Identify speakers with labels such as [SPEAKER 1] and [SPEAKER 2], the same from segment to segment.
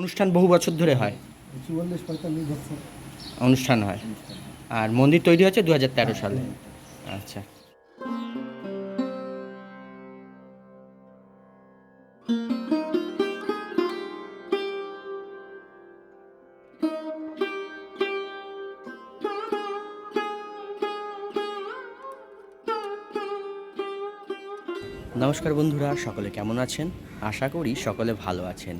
[SPEAKER 1] অনুষ্ঠান বহু বছর ধরে হয়। অনুষ্ঠান হয়। আর মন্দির তৈরি হচ্ছে দু সালে। আচ্ছা। নমস্কার বন্ধুরা, সকলে কেমন আছেন? আশা করি সকলে ভালো আছেন।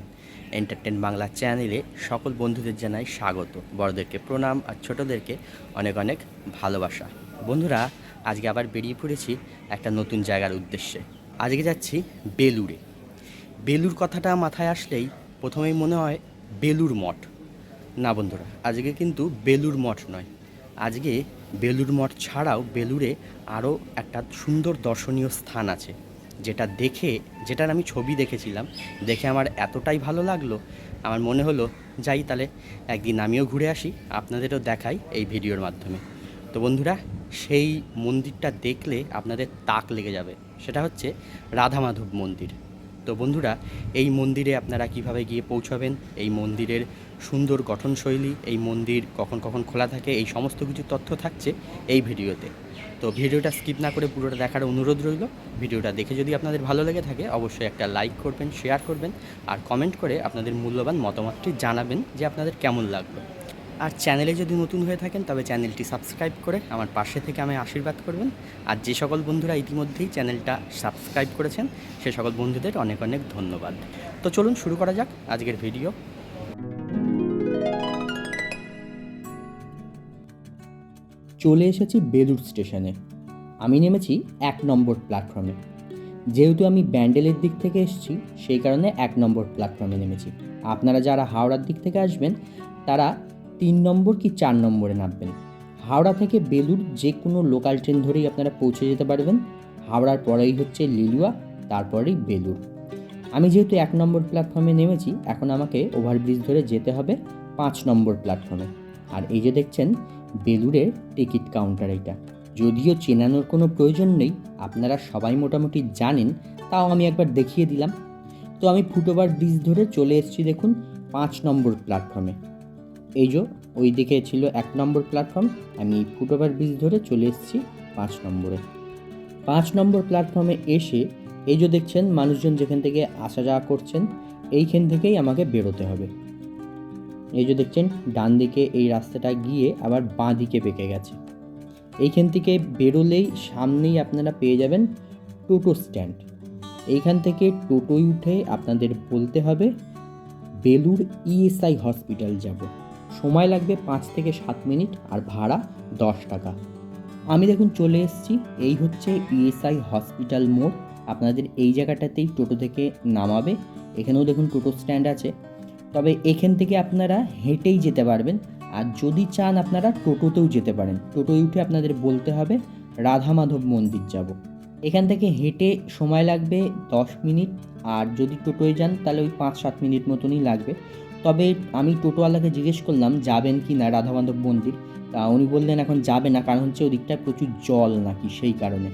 [SPEAKER 1] এন্টারটেন বাংলা চ্যানেলে সকল বন্ধুদের জানাই স্বাগত। বড়দেরকে প্রণাম আর ছোটদেরকে অনেক অনেক ভালোবাসা। বন্ধুরা, আজকে আবার বেরিয়ে পড়েছি একটা নতুন জায়গার উদ্দেশ্যে। আজকে যাচ্ছি বেলুড়ে। বেলুর কথাটা মাথায় আসলেই প্রথমেই মনে হয় বেলুর মঠ। না বন্ধুরা, আজকে কিন্তু বেলুর মঠ নয়। আজকে বেলুর মঠ ছাড়াও বেলুরে আরও একটা সুন্দর দর্শনীয় স্থান আছে। যেটা দেখে, যেটার আমি ছবি দেখেছিলাম, দেখে আমার এতটাই ভালো লাগল। আমার মনে হলো, যাই তাহলে একদিন আমিও ঘুরে আসি, আপনাদেরও দেখাই এই ভিডিওর মাধ্যমে। তো বন্ধুরা, সেই মন্দিরটা দেখলে আপনাদের তাক লেগে যাবে। সেটা হচ্ছে রাধা মাধব মন্দির। তো বন্ধুরা, এই মন্দিরে আপনারা কীভাবে গিয়ে পৌঁছাবেন? এই মন্দিরের সুন্দর গঠনশৈলী, এই মন্দির কখন কখন খোলা থাকে, এই সমস্ত কিছু তথ্য থাকছে এই ভিডিওতে। তো ভিডিওটা স্কিপ না করে পুরোটা দেখার অনুরোধ রইল। ভিডিওটা দেখে যদি আপনাদের ভালো লেগে থাকে, অবশ্যই একটা লাইক করবেন, শেয়ার করবেন, আর কমেন্ট করে আপনাদের মূল্যবান মতামতটি জানাবেন যে আপনাদের কেমন লাগল। আর চ্যানেলে যদি নতুন হয়ে থাকেন, তবে চ্যানেলটি সাবস্ক্রাইব করে আমার পাশে থেকে আমায় আশীর্বাদ করবেন। আর যে সকল বন্ধুরা ইতিমধ্যেই চ্যানেলটা সাবস্ক্রাইব করেছেন, সে সকল বন্ধুদের অনেক অনেক ধন্যবাদ। তো চলুন শুরু করা যাক আজকের ভিডিও।
[SPEAKER 2] চলে এসেছি বেলুর স্টেশনে। আমি নেমেছি এক নম্বর প্ল্যাটফর্মে। যেহেতু আমি ব্যান্ডেলের দিক থেকে এসেছি, সেই কারণে এক নম্বর প্ল্যাটফর্মে নেমেছি। আপনারা যারা হাওড়ার দিক থেকে আসবেন, তারা তিন নম্বর কি চার নম্বরে নামবেন? হাওড়া থেকে বেলুর যে কোনো লোকাল ট্রেন ধরেই আপনারা পৌঁছে যেতে পারবেন। হাওড়ার পরেই হচ্ছে লিলুয়া, তারপরেই বেলুর আমি যেহেতু এক নম্বর প্ল্যাটফর্মে নেমেছি, এখন আমাকে ওভারব্রিজ ধরে যেতে হবে পাঁচ নম্বর প্ল্যাটফর্মে আর এই যে দেখছেন বেলুরের টিকিট কাউন্টার এটা। যদিও চেনানোর কোনো প্রয়োজন নেই, আপনারা সবাই মোটামুটি জানেন, তাও আমি একবার দেখিয়ে দিলাম। তো আমি ফুটওভার ব্রিজ ধরে চলে এসেছি দেখুন, পাঁচ নম্বর প্ল্যাটফর্মে এই যে, ওই দিকে ছিল এক নম্বর প্ল্যাটফর্ম আমি ফুটওভার ব্রিজ ধরে চলে এসেছি পাঁচ নম্বরে। পাঁচ নম্বর প্ল্যাটফর্মে এসে এই যে দেখছেন, মানুষজন যেখান থেকে আসা যাওয়া করছেন, এইখান থেকেই আমাকে বেরোতে হবে। এই যে দেখছেন, ডান দিকে এই রাস্তাটা গিয়ে আবার বাঁ দিকে বেঁকে গেছে। এইখান থেকে বেরোলেই সামনেই আপনারা পেয়ে যাবেন টোটো স্ট্যান্ড। এইখান থেকে টোটোয় উঠে আপনাদের বলতে হবে বেলুর ইএসআই হসপিটাল যাব। সময় লাগবে পাঁচ থেকে সাত মিনিট আর ভাড়া দশ টাকা। আমি দেখুন চলে এসেছি, এই হচ্ছে ইএসআই হসপিটাল মোড়। আপনাদের এই জায়গাটাতেই টোটো থেকে নামাবে। এখানেও দেখুন টোটো স্ট্যান্ড আছে। তবে এখান থেকে আপনারা হেঁটেই যেতে পারবেন। আর যদি চান আপনারা টোটোতেও যেতে পারেন। টোটোয় উঠে আপনাদের বলতে হবে রাধা মাধব মন্দির যাব। এখান থেকে হেঁটে সময় লাগবে দশ মিনিট। আর যদি টোটোয় যান, তাহলে ওই পাঁচ সাত মিনিট মতনই লাগবে। তবে আমি টোটোওয়ালাকে জিজ্ঞেস করলাম, যাবেন কি না রাধা মাধব মন্দির? তা উনি বললেন, এখন যাবে না, কারণ হচ্ছে ওদিকটায় প্রচুর জল নাকি সেই কারণে।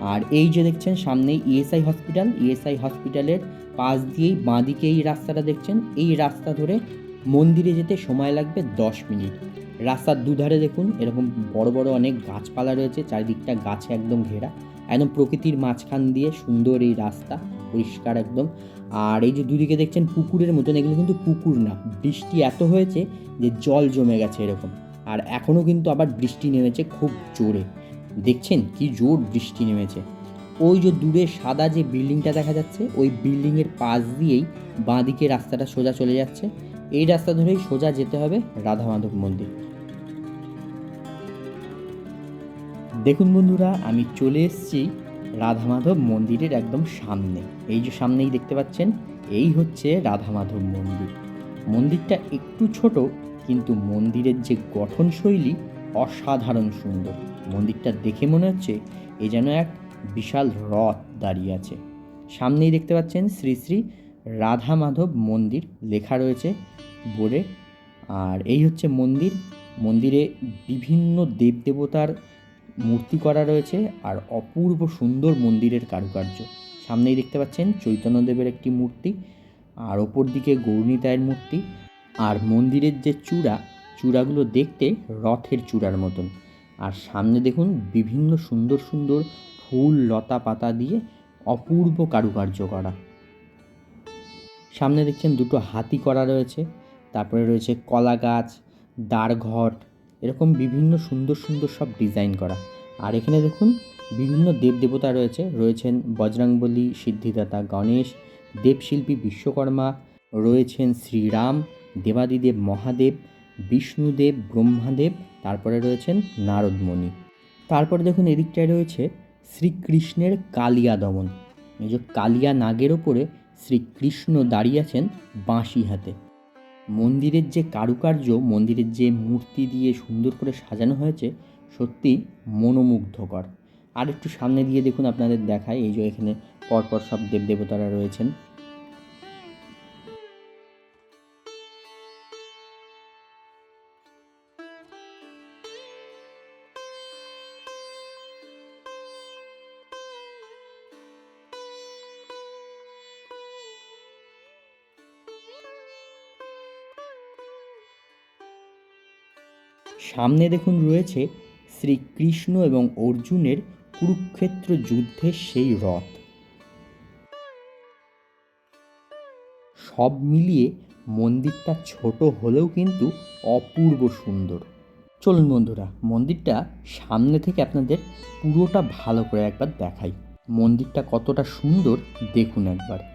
[SPEAKER 2] আর এই যে দেখছেন, সামনেই ইএসআই হসপিটাল। ইএসআই হসপিটালের পাশ দিয়েই বাঁ দিকে এই রাস্তাটা দেখছেন। এই রাস্তা ধরে মন্দিরে যেতে সময় লাগবে দশ মিনিট। রাস্তার দুধারে দেখুন, এরকম বড় বড় অনেক গাছপালা রয়েছে, চারিদিকটা গাছে একদম ঘেরা। একদম প্রকৃতির মাঝখান দিয়ে সুন্দর এই রাস্তা। পরিষ্কার একদম। আর এই যে দুদিকে দেখছেন পুকুরের মতন, এগুলো কিন্তু পুকুর না, বৃষ্টি এত হয়েছে যে জল জমে গেছে এরকম। আর এখনও কিন্তু আবার বৃষ্টি নেমেছে খুব জোরে। দেখছেন কি জোর বৃষ্টি নেমেছে। ওই যে দূরে সাদা যে বিল্ডিংটা দেখা যাচ্ছে, ওই বিল্ডিংয়ের পাশ দিয়েই বাঁদিকে রাস্তাটা সোজা চলে যাচ্ছে। এই রাস্তা ধরেই সোজা যেতে হবে রাধা মাধব মন্দির। দেখুন বন্ধুরা, আমি চলে এসেছি রাধা মাধব মন্দিরের একদম সামনে। এই যে সামনেই দেখতে পাচ্ছেন, এই হচ্ছে রাধা মাধব মন্দির। মন্দিরটা একটু ছোট, কিন্তু মন্দিরের যে গঠনশৈলী অসাধারণ সুন্দর। মন্দিরটা দেখে মনে হচ্ছে এ যেন এক বিশাল রথ দাঁড়িয়ে আছে। সামনেই দেখতে পাচ্ছেন শ্রী শ্রী রাধা মাধব মন্দির লেখা রয়েছে বোর্ডে। আর এই হচ্ছে মন্দির। মন্দিরে বিভিন্ন দেবদেবতার মূর্তি করা রয়েছে আর অপূর্ব সুন্দর মন্দিরের কারুকার্য। সামনেই দেখতে পাচ্ছেন চৈতন্যদেবের একটি মূর্তি, আর ওপর দিকে গৌরনীতায়ের মূর্তি, আর মন্দিরের যে চূড়া, চূড়াগুলো দেখতে রথের চূড়ার মতন। আর সামনে দেখুন বিভিন্ন সুন্দর সুন্দর ফুল, লতা পাতা দিয়ে অপূর্ব কারুকার্য করা। সামনে দেখছেন দুটো হাতি করা রয়েছে, তারপরে রয়েছে কলা গাছ দ্বারঘট এরকম বিভিন্ন সুন্দর সুন্দর সব ডিজাইন করা। আর এখানে দেখুন, বিভিন্ন দেবদেবতা রয়েছে। রয়েছেন বজরংবলী, সিদ্ধিদাতা গণেশ, দেবশিল্পী বিশ্বকর্মা, রয়েছেন শ্রীরাম, দেবাদিদেব মহাদেব, বিষ্ণুদেব, ব্রহ্মাদেব, তারপরে রয়েছেন নারদমণি। তারপরে দেখুন, এদিকটায় রয়েছে শ্রীকৃষ্ণের কালিয়া দমন। এই যে কালিয়া নাগের ওপরে শ্রীকৃষ্ণ দাঁড়িয়ে আছেন বাঁশি হাতে। মন্দিরের যে কারুকার্য, মন্দিরের যে মূর্তি দিয়ে সুন্দর করে সাজানো হয়েছে, সত্যি মনোমুগ্ধকর। আর একটু সামনে দিয়ে দেখুন আপনাদের দেখায়, এই যে এখানে পরপর সব দেবদেবতারা রয়েছেন। সামনে দেখুন রয়েছে শ্রীকৃষ্ণ এবং অর্জুনের কুরুক্ষেত্র যুদ্ধের সেই রথ। সব মিলিয়ে মন্দিরটা ছোট হলেও কিন্তু অপূর্ব সুন্দর। চলুন বন্ধুরা, মন্দিরটা সামনে থেকে আপনাদের পুরোটা ভালো করে একবার দেখাই। মন্দিরটা কতটা সুন্দর দেখুন একবার।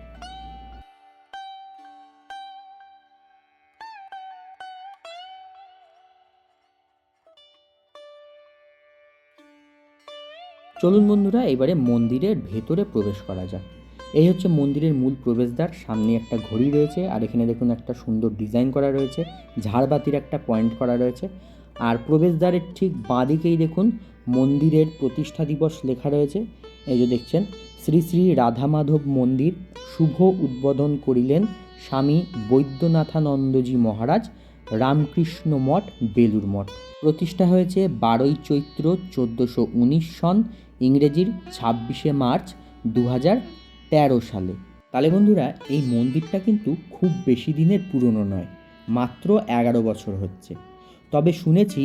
[SPEAKER 2] চলুন বন্ধুরা, এবারে মন্দিরের ভেতরে প্রবেশ করা যাক। এই হচ্ছে মন্দিরের মূল প্রবেশদ্বার, সামনে একটা ঘড়ি রয়েছে, আর এখানে দেখুন একটা সুন্দর ডিজাইন করা রয়েছে, ঝাড়বাতির একটা পয়েন্ট করা রয়েছে। আর প্রবেশদ্বারের ঠিক বাঁদিকেই দেখুন মন্দিরের প্রতিষ্ঠা দিবস লেখা রয়েছে। এই যে দেখছেন, শ্রী শ্রী রাধা মাধব মন্দির শুভ উদ্বোধন করিলেন স্বামী বৈদ্যনাথানন্দজি মহারাজ। রামকৃষ্ণ মঠ বেলুর মঠ। প্রতিষ্ঠা হয়েছে বারোই চৈত্র চোদ্দোশো উনিশ সন, ইংরেজির ছাব্বিশে মার্চ দু তেরো সালে। তাহলে বন্ধুরা, এই মন্দিরটা কিন্তু খুব বেশি দিনের পুরনো নয়, মাত্র এগারো বছর হচ্ছে। তবে শুনেছি,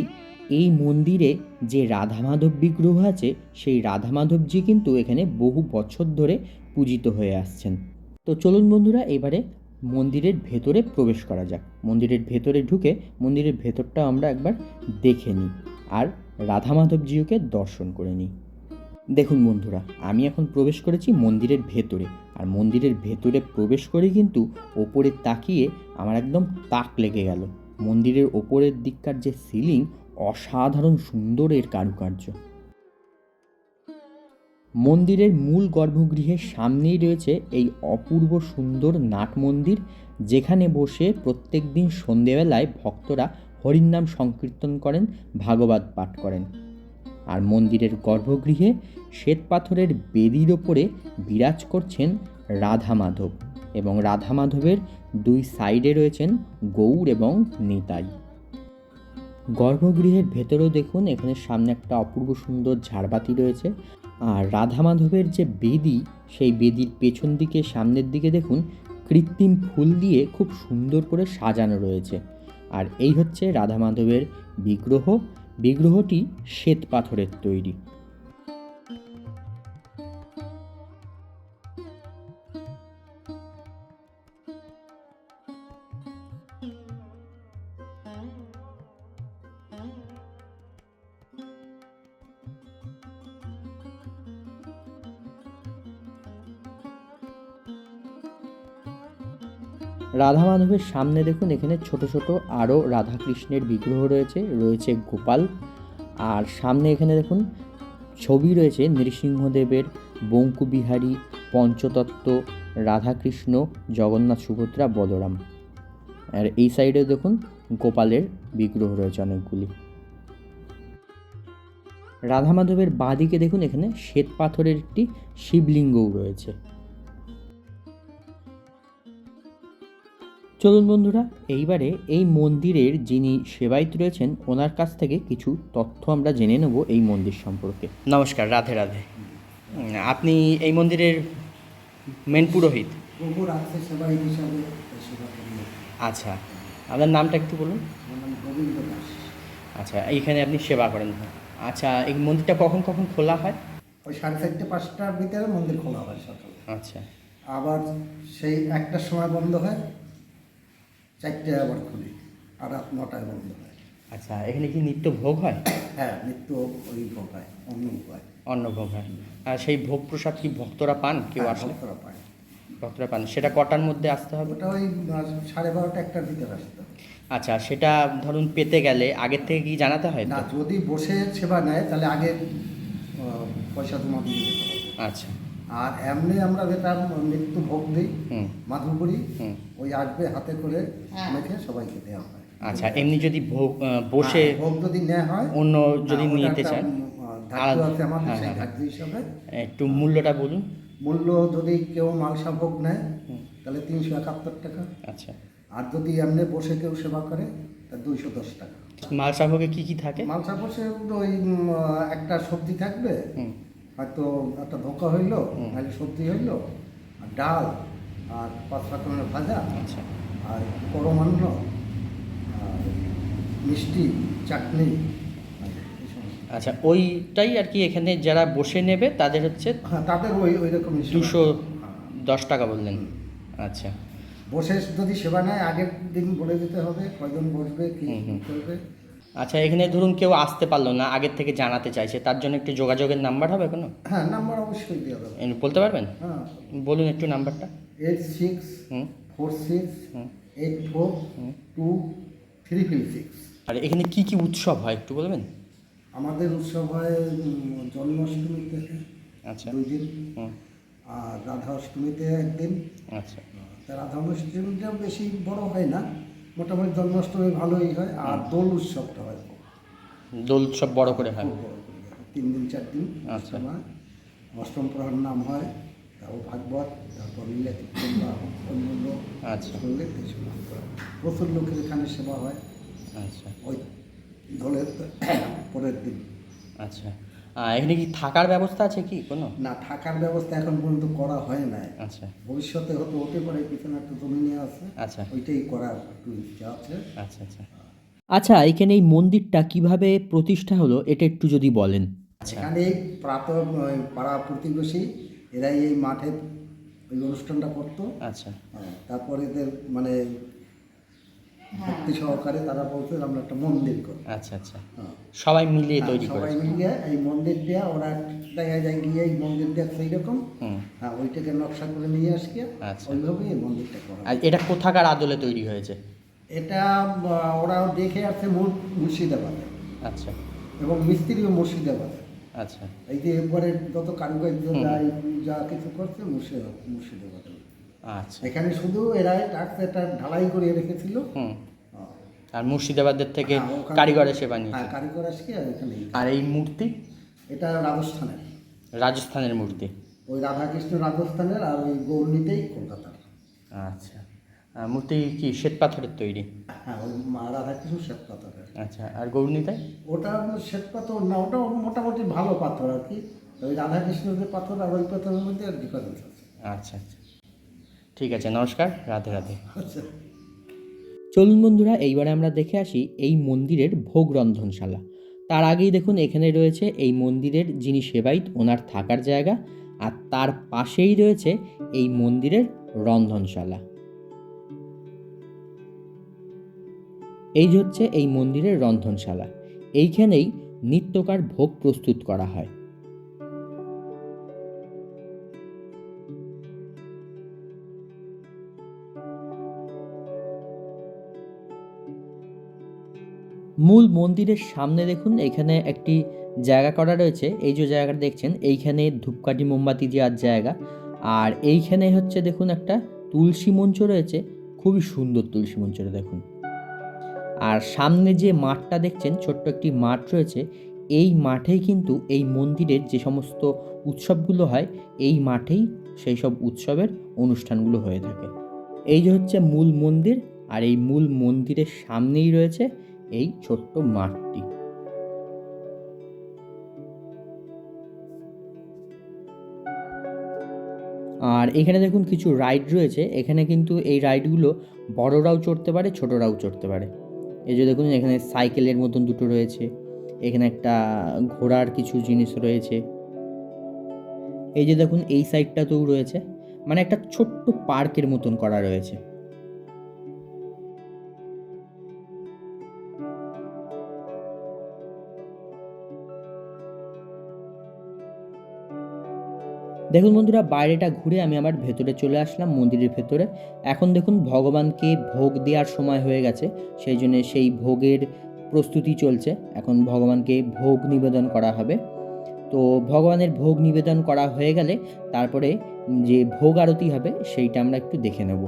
[SPEAKER 2] এই মন্দিরে যে রাধা মাধব বিগ্রহ আছে, সেই রাধা মাধবজি কিন্তু এখানে বহু বছর ধরে পূজিত হয়ে আসছেন। তো চলুন বন্ধুরা, এবারে মন্দিরের ভেতরে প্রবেশ করা যাক। মন্দিরের ভেতরে ঢুকে মন্দিরের ভেতরটা আমরা একবার দেখে নিই আর রাধা মাধবজিওকে দর্শন করে নিই। দেখুন বন্ধুরা, আমি এখন প্রবেশ করেছি মন্দিরের ভেতরে আর মন্দিরের ভেতরে প্রবেশ করে কিন্তু ওপরে তাকিয়ে আমার একদম তাক লেগে গেল। মন্দিরের ওপরের দিককার যে সিলিং অসাধারণ সুন্দর এর কারুকার্য। মন্দিরের মূল গর্ভগৃহের সামনেই রয়েছে এই অপূর্ব সুন্দর নাট মন্দির, যেখানে বসে প্রত্যেক দিন সন্ধেবেলায় ভক্তরা হরিনাম সংকীর্তন করেন, ভাগবত পাঠ করেন। আর মন্দিরের গর্ভগৃহে শ্বেত পাথরের বেদির ওপরে বিরাজ করছেন রাধা মাধব এবং রাধা মাধবের দুই সাইডে রয়েছেন গৌর এবং নিতাই। গর্ভগৃহের ভেতরেও দেখুন, এখানে সামনে একটা অপূর্ব সুন্দর ঝাড়বাতি রয়েছে। আর রাধা মাধবের যে বেদি, সেই বেদির পেছন দিকে, সামনের দিকে দেখুন, কৃত্রিম ফুল দিয়ে খুব সুন্দর করে সাজানো রয়েছে। আর এই হচ্ছে রাধা মাধবের বিগ্রহ। বিগ্রহটি শ্বেত পাথরের তৈরি। রাধা মাধবের সামনে দেখুন, এখানে ছোট ছোট আরও রাধাকৃষ্ণের বিগ্রহ রয়েছে রয়েছে গোপাল। আর সামনে এখানে দেখুন, ছবি রয়েছে নৃসিংহদেবের, বঙ্কুবিহারী, পঞ্চতত্ত্ব, রাধাকৃষ্ণ, জগন্নাথ সুভদ্রা, বলরাম। আর এই সাইডে দেখুন, গোপালের বিগ্রহ রয়েছে অনেকগুলি। রাধা মাধবের বাঁদিকে দেখুন, এখানে শ্বেত পাথরের একটি শিবলিঙ্গও রয়েছে। চলুন বন্ধুরা এইবারে এই মন্দিরের যিনি সেবায়িত রয়েছেন ওনার কাছ থেকে কিছু তথ্য আমরা জেনে নেব এই মন্দির সম্পর্কে।
[SPEAKER 1] নমস্কার রাধে রাধে। আপনি এই মন্দিরের মেন পুরোহিত? আচ্ছা আপনার নামটা একটু বলুন। আচ্ছা এইখানে আপনি সেবা করেন। আচ্ছা এই মন্দিরটা কখন কখন খোলা হয়?
[SPEAKER 3] ওই সাড়ে চারটে পাঁচটার ভিতরে মন্দির খোলা হয় সকালে।
[SPEAKER 1] আচ্ছা।
[SPEAKER 3] আবার সেই একটার সময় বন্ধ হয় চারটে আবার খুলি আর রাত নটায় বন্ধ হয়।
[SPEAKER 1] আচ্ছা এখানে কি নিত্য ভোগ হয়?
[SPEAKER 3] হ্যাঁ নিত্য ওই ভোগ হয় অন্য হয়।
[SPEAKER 1] অন্ন ভোগ হয়। আর সেই ভোগ প্রসাদ কি ভক্তরা পান? কেউ
[SPEAKER 3] হ্যাঁ,
[SPEAKER 1] আসলে?
[SPEAKER 3] ভক্তরা পায়।
[SPEAKER 1] ভক্তরা পান। সেটা কটার মধ্যে আসতে হবে?
[SPEAKER 3] ওটা ওই সাড়ে বারোটা একটার ভিতরে আসতে হবে।
[SPEAKER 1] আচ্ছা সেটা ধরুন পেতে গেলে আগের থেকে কি জানাতে হয়
[SPEAKER 3] না যদি বসে সেবা নেয় তাহলে আগে পয়সা জমা দিয়ে
[SPEAKER 1] আচ্ছা।
[SPEAKER 3] আর এমনি আমরা যেটা মৃত্যু ভোগ দিই মাধুপুরি ওই আসবে হাতে করে মেখে সবাইকে দেওয়া হয়।
[SPEAKER 1] আচ্ছা এমনি যদি ভোগ বসে
[SPEAKER 3] হ্যাঁ, ভোগ যদি নেওয়া হয়
[SPEAKER 1] অন্য যদি
[SPEAKER 3] হ্যাঁ, ওটা
[SPEAKER 1] নিতে
[SPEAKER 3] একটা,
[SPEAKER 1] চান হ্যাঁ, হ্যাঁ, একটু মূল্যটা বলুন।
[SPEAKER 3] মূল্য যদি কেউ মালসা ভোগ নেয় তাহলে তিনশো একাত্তর টাকা।
[SPEAKER 1] আচ্ছা।
[SPEAKER 3] আর যদি এমনি বসে কেউ সেবা করে তা দুইশো দশ টাকা।
[SPEAKER 1] মালসা ভোগে কি কি থাকে?
[SPEAKER 3] মালসা বসে ওই একটা সবজি থাকবে হয়তো একটা ধোকা হইল। নাহলে সবজি হইল আর ডাল আর পাঁচ রকমের ভাজা
[SPEAKER 1] আচ্ছা
[SPEAKER 3] আর পরমান্ন আর মিষ্টি চাটনি সমস্ত।
[SPEAKER 1] আচ্ছা ওইটাই আর কি এখানে যারা বসে নেবে তাদের হচ্ছে
[SPEAKER 3] হ্যাঁ তাদের ওই ওই রকম
[SPEAKER 1] দুশো দশ টাকা বললেন আচ্ছা
[SPEAKER 3] বসে যদি সেবা নেয় আগের দিন বলে দিতে হবে কয়জন বসবে কি। করবে
[SPEAKER 1] আচ্ছা এখানে ধরুন কেউ আসতে পারল না আগের থেকে জানাতে চাইছে তার জন্য একটু যোগাযোগের নাম্বার হবে কোনো
[SPEAKER 3] হ্যাঁ নাম্বার অবশ্যই দেওয়া
[SPEAKER 1] এ, বলতে পারবেন?
[SPEAKER 3] হ্যাঁ।
[SPEAKER 1] বলুন একটু নাম্বারটা।
[SPEAKER 3] Eight six four six eight four two three three six.
[SPEAKER 1] আর এখানে কি কি উৎসব হয় একটু বলবেন?
[SPEAKER 3] আমাদের উৎসব হয় উম, জন্মাষ্টমী থেকে
[SPEAKER 1] আচ্ছা।
[SPEAKER 3] দুই দিন আর রাধা অষ্টমীতে একদিন।
[SPEAKER 1] আচ্ছা।
[SPEAKER 3] রাধা অষ্টমীটা বেশি বড় হয় না মোটামুটি জন্মাষ্টমী ভালোই হয় আর দোল উৎসবটা হয়।
[SPEAKER 1] দোল উৎসব বড় করে হয়।
[SPEAKER 3] তিন দিন চার দিন
[SPEAKER 1] আচ্ছা।
[SPEAKER 3] অষ্টম প্রহর নাম হয় তারপর ভাগবত তারপর লীলা কীর্তন বা অন্য
[SPEAKER 1] আচ্ছা
[SPEAKER 3] শুনলে কিছু। প্রচুর লোকের এখানে সেবা হয়।
[SPEAKER 1] আচ্ছা।
[SPEAKER 3] ওই দোলের পরের দিন।
[SPEAKER 1] আচ্ছা। এখানে কি থাকার ব্যবস্থা আছে কি কোনো?
[SPEAKER 3] না থাকার ব্যবস্থা এখন পর্যন্ত করা হয় নাই।
[SPEAKER 1] আচ্ছা।
[SPEAKER 3] ভবিষ্যতে হয়তো হতে পারে পিছনে একটা জমি নিয়ে আছে।
[SPEAKER 1] আচ্ছা।
[SPEAKER 3] ওইটাই করার একটু ইচ্ছা আছে।
[SPEAKER 1] আচ্ছা আচ্ছা।
[SPEAKER 2] আচ্ছা এখানে এই মন্দিরটা কীভাবে প্রতিষ্ঠা হলো এটা একটু যদি বলেন।
[SPEAKER 1] আচ্ছা।
[SPEAKER 3] এখানে এই প্রাত পাড়া প্রতিবেশী এরাই এই মাঠে ওই অনুষ্ঠানটা করতো।
[SPEAKER 1] আচ্ছা।
[SPEAKER 3] হ্যাঁ, তারপরে এদের মানে ভক্তি সহকারে তারা বলতো আমরা একটা মন্দির করি
[SPEAKER 1] আচ্ছা আচ্ছা।
[SPEAKER 3] হ্যাঁ।
[SPEAKER 1] সবাই মিলিয়ে
[SPEAKER 3] হ্যাঁ,
[SPEAKER 1] তৈরি
[SPEAKER 3] সবাই
[SPEAKER 1] করেছে।
[SPEAKER 3] মিলিয়ে এই মন্দির দেয়া ওরা দেখা যায় গিয়ে এই মন্দির দেয়া সেই রকম। হ্যাঁ ওইটাকে নকশা করে নিয়ে আসকে
[SPEAKER 1] আচ্ছা।
[SPEAKER 3] ওইভাবেই এই মন্দিরটা করা
[SPEAKER 1] আর এটা কোথাকার আদলে তৈরি হয়েছে?
[SPEAKER 3] এটা ওরাও দেখে আসছে মূল মুর্শিদাবাদে।
[SPEAKER 1] আচ্ছা।
[SPEAKER 3] এবং মিস্ত্রিও মুর্শিদাবাদে।
[SPEAKER 1] আচ্ছা।
[SPEAKER 3] এই যে এরপরে যত কারুকার্য যা যা কিছু করছে মুর্শিদাবাদ মুর্শিদাবাদে।
[SPEAKER 1] আচ্ছা।
[SPEAKER 3] এখানে শুধু এরা এটা ঢালাই করে রেখেছিল।
[SPEAKER 1] হুম।
[SPEAKER 3] হ্যাঁ,
[SPEAKER 1] আর মুর্শিদাবাদের থেকে
[SPEAKER 3] ওখানে-
[SPEAKER 1] কারিগর এসে বানিয়েছে।
[SPEAKER 3] হ্যাঁ কারিগর আর এখানে
[SPEAKER 1] আর এই মূর্তি?
[SPEAKER 3] এটা রাজস্থানের।
[SPEAKER 1] রাজস্থানের মূর্তি।
[SPEAKER 3] ওই রাধাকৃষ্ণ রাজস্থানের আর ওই গৌরনীতেই কলকাতার।
[SPEAKER 1] আচ্ছা। আর মূর্তি কি শ্বেত পাথরের তৈরি?
[SPEAKER 3] হ্যাঁ ওই মা রাধাকৃষ্ণ শ্বেত পাথরের।
[SPEAKER 1] আচ্ছা আর গৌরনীতায়
[SPEAKER 3] ওটা শ্বেত পাথর না ওটা মোটামুটি ভালো পাথর আর কি। ওই রাধাকৃষ্ণের যে পাথর আর ওই পাথরের মধ্যে আর ডিফারেন্স আছে।
[SPEAKER 1] আচ্ছা আচ্ছা। ঠিক আছে নমস্কার রাধে রাধে।
[SPEAKER 3] আচ্ছা।
[SPEAKER 2] চলুন বন্ধুরা এইবারে আমরা দেখে আসি এই মন্দিরের ভোগ রন্ধনশালা। তার আগেই দেখুন এখানে রয়েছে এই মন্দিরের যিনি সেবাইত ওনার থাকার জায়গা আর তার পাশেই রয়েছে এই মন্দিরের রন্ধনশালা। এই হচ্ছে এই মন্দিরের রন্ধনশালা। এইখানেই নিত্যকার ভোগ প্রস্তুত করা হয়। মূল মন্দিরের সামনে দেখুন, এখানে একটি জায়গা করা রয়েছে। এই যে জায়গাটা দেখছেন, এইখানে ধূপকাঠি, মোমবাতি দেওয়ার জায়গা। আর এইখানে হচ্ছে দেখুন একটা তুলসী মঞ্চ রয়েছে, খুবই সুন্দর তুলসী মঞ্চটা দেখুন। আর সামনে যে মাঠটা দেখছেন, ছোট্ট একটি মাঠ রয়েছে। এই মাঠেই কিন্তু এই মন্দিরের যে সমস্ত উৎসবগুলো হয়, এই মাঠেই সেই সব উৎসবের অনুষ্ঠানগুলো হয়ে থাকে। এই যে হচ্ছে মূল মন্দির, আর এই মূল মন্দিরের সামনেই রয়েছে এই ছোট্ট মাঠটি। আর এখানে দেখুন কিছু রাইড রয়েছে। এখানে কিন্তু এই রাইডগুলো বড়রাও চড়তে পারে, ছোটরাও চড়তে পারে। এই যে দেখুন, এখানে সাইকেলের মতন দুটো রয়েছে। এখানে একটা ঘোড়ার কিছু জিনিস রয়েছে। এই যে দেখুন, এই সাইডটাতেও রয়েছে। মানে একটা ছোট্ট পার্কের মতন করা রয়েছে। দেখুন বন্ধুরা, বাইরেটা ঘুরে আমি আমার ভেতরে চলে আসলাম, মন্দিরের ভেতরে। এখন দেখুন ভগবানকে ভোগ দেওয়ার সময় হয়ে গেছে, সেই জন্য সেই ভোগের প্রস্তুতি চলছে। এখন ভগবানকে ভোগ নিবেদন করা হবে। তো ভগবানের ভোগ নিবেদন করা হয়ে গেলে তারপরে যে ভোগ আরতি হবে, সেইটা আমরা একটু দেখে নেব।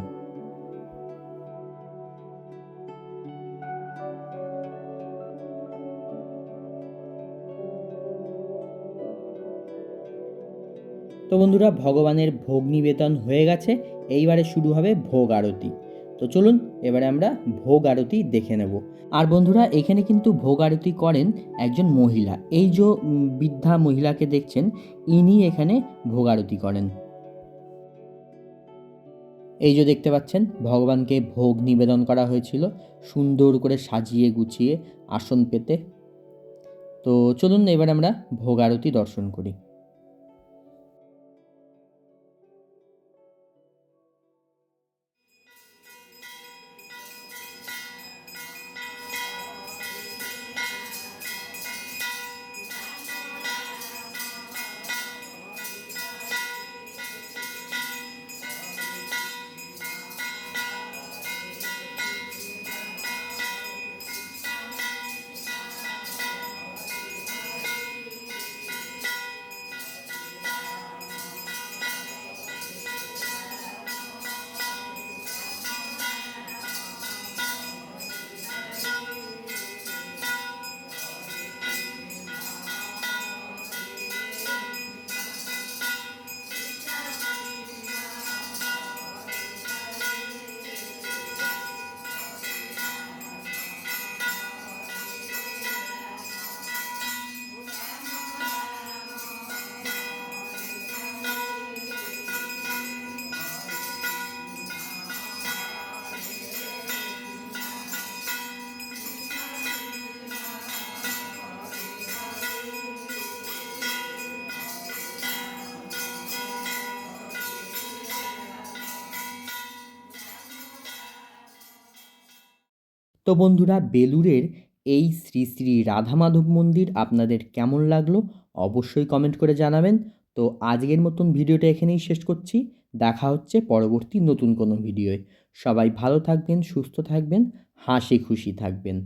[SPEAKER 2] তো বন্ধুরা, ভগবানের ভোগ নিবেদন হয়ে গেছে। এইবারে শুরু হবে ভোগ আরতি। তো চলুন, এবারে আমরা ভোগ আরতি দেখে নেব। আর বন্ধুরা, এখানে কিন্তু ভোগ আরতি করেন একজন মহিলা। এই যে বৃদ্ধা মহিলাকে দেখছেন, ইনি এখানে ভোগ আরতি করেন। এই যে দেখতে পাচ্ছেন, ভগবানকে ভোগ নিবেদন করা হয়েছিল। সুন্দর করে সাজিয়ে গুছিয়ে আসন পেতে। তো চলুন, এবার আমরা ভোগ আরতি দর্শন করি। তো বন্ধুরা, বেলুরের এই শ্রী শ্রী রাধা মাধব মন্দির আপনাদের কেমন লাগল অবশ্যই কমেন্ট করে জানাবেন। তো আজকের মতন ভিডিওটা এখানেই শেষ করছি। দেখা হচ্ছে পরবর্তী নতুন কোনো ভিডিওয়। সবাই ভালো থাকবেন, সুস্থ থাকবেন, হাসি খুশি থাকবেন।